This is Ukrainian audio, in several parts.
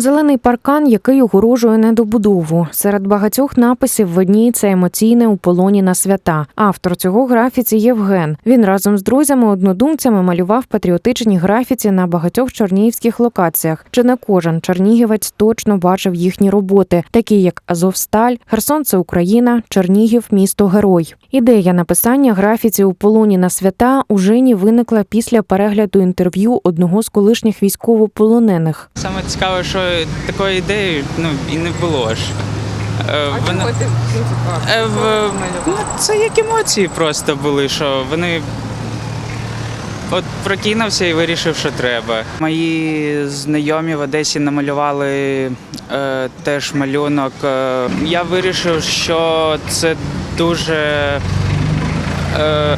Зелений паркан, який огорожує недобудову. Серед багатьох написів видніється емоційне у полоні на свята. Автор цього графіці Євген. Він разом з друзями-однодумцями малював патріотичні графіці на багатьох чернігівських локаціях. Чи не кожен чернігівець точно бачив їхні роботи, такі як Азовсталь, Херсон це Україна, Чернігів місто Герой. Ідея написання графіці у полоні на свята у Жені виникла після перегляду інтерв'ю одного з колишніх військовополонених. Саме цікаве, що такої ідеї ну, і не було ж. Е, вона- Чого ти ну, типа, Е, в- ну, це як емоції просто були, що вони. От прокинувся і вирішив, що треба. Мої знайомі в Одесі намалювали е, теж малюнок. Е, я вирішив, що це дуже е,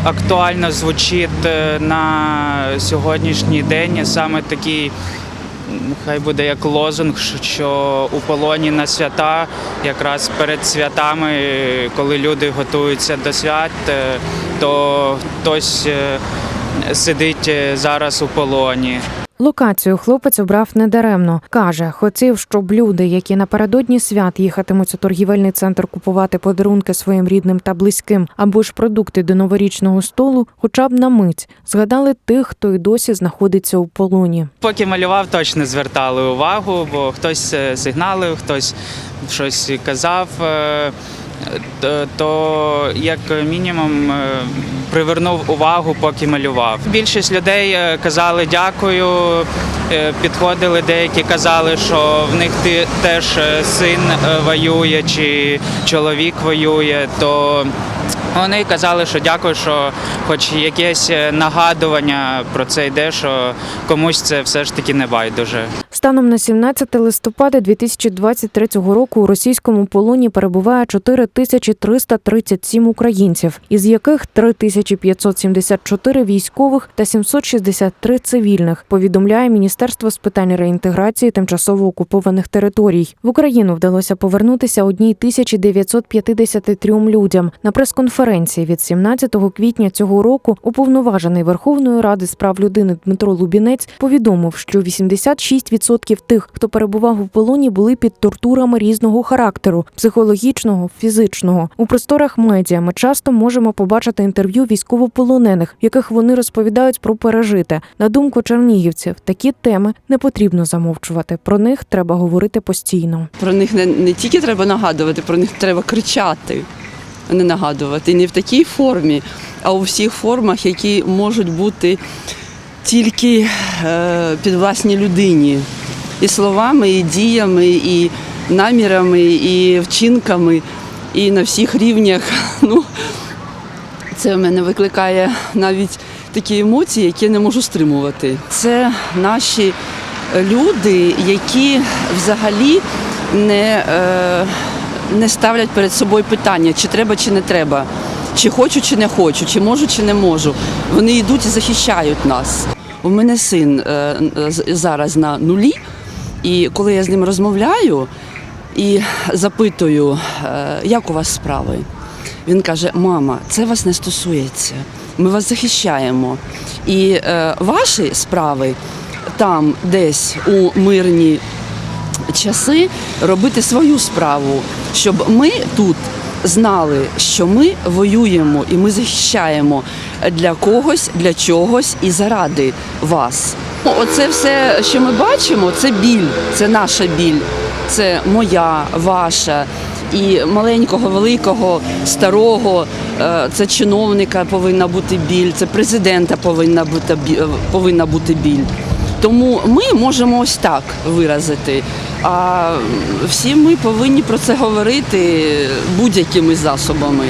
актуально звучить е, на сьогоднішній день. Саме такий, хай буде як лозунг, що у полоні на свята, якраз перед святами, коли люди готуються до свят, е, то хтось сидить зараз у полоні. Локацію хлопець обрав недаремно. Каже, хотів, щоб люди, які напередодні свят їхатимуть у торгівельний центр купувати подарунки своїм рідним та близьким або ж продукти до новорічного столу, хоча б на мить згадали тих, хто й досі знаходиться у полоні. Поки малював, точно звертали увагу, бо хтось е, сигналив, хтось щось казав. Е, То як мінімум е, привернув увагу, поки малював. Більшість людей е, казали дякую. Підходили деякі, казали, що в них теж син воює чи чоловік воює. То вони казали, що дякую, що хоч якесь нагадування про це йде, що комусь це все ж таки не байдуже. Станом на 17 листопада 2023 року у російському полоні перебуває 4337 українців, із яких 3574 військових та 763 цивільних. Повідомляє Міністерство з питань реінтеграції тимчасово окупованих територій. В Україну вдалося повернутися одній 1953 людям. На прес-конференції від 17 квітня цього року уповноважений Верховної Ради з прав людини Дмитро Лубінець повідомив, що 86% тих, хто перебував у полоні, були під тортурами різного характеру психологічного, фізичного. У просторах медіа ми часто можемо побачити інтерв'ю військовополонених, в яких вони розповідають про пережите. На думку чернігівців, такі теми не потрібно замовчувати. Про них треба говорити постійно. Про них не, не тільки треба нагадувати, про них треба кричати, не нагадувати. Не в такій формі, а у всіх формах, які можуть бути тільки е, під власній людині. І словами, і діями, і намірами, і вчинками, і на всіх рівнях. Ну, це в мене викликає навіть такі емоції, які я не можу стримувати. Це наші люди, які взагалі не, е, не ставлять перед собою питання, чи треба, чи не треба, чи хочу, чи не хочу, чи можу, чи не можу. Вони йдуть і захищають нас. У мене син е, зараз на нулі, і коли я з ним розмовляю і запитую, е, як у вас справи, він каже: Мама, це вас не стосується. Ми вас захищаємо. І е, ваші справи там, десь у мирні часи, робити свою справу, щоб ми тут знали, що ми воюємо і ми захищаємо для когось, для чогось і заради вас. Ну, Оце все, що ми бачимо, це біль, це наша біль, це моя, ваша. І маленького, великого, старого, е, це чиновника повинна бути біль, це президента повинна бути е, повинна бути біль. Тому ми можемо ось так виразити. А всі ми повинні про це говорити будь-якими засобами.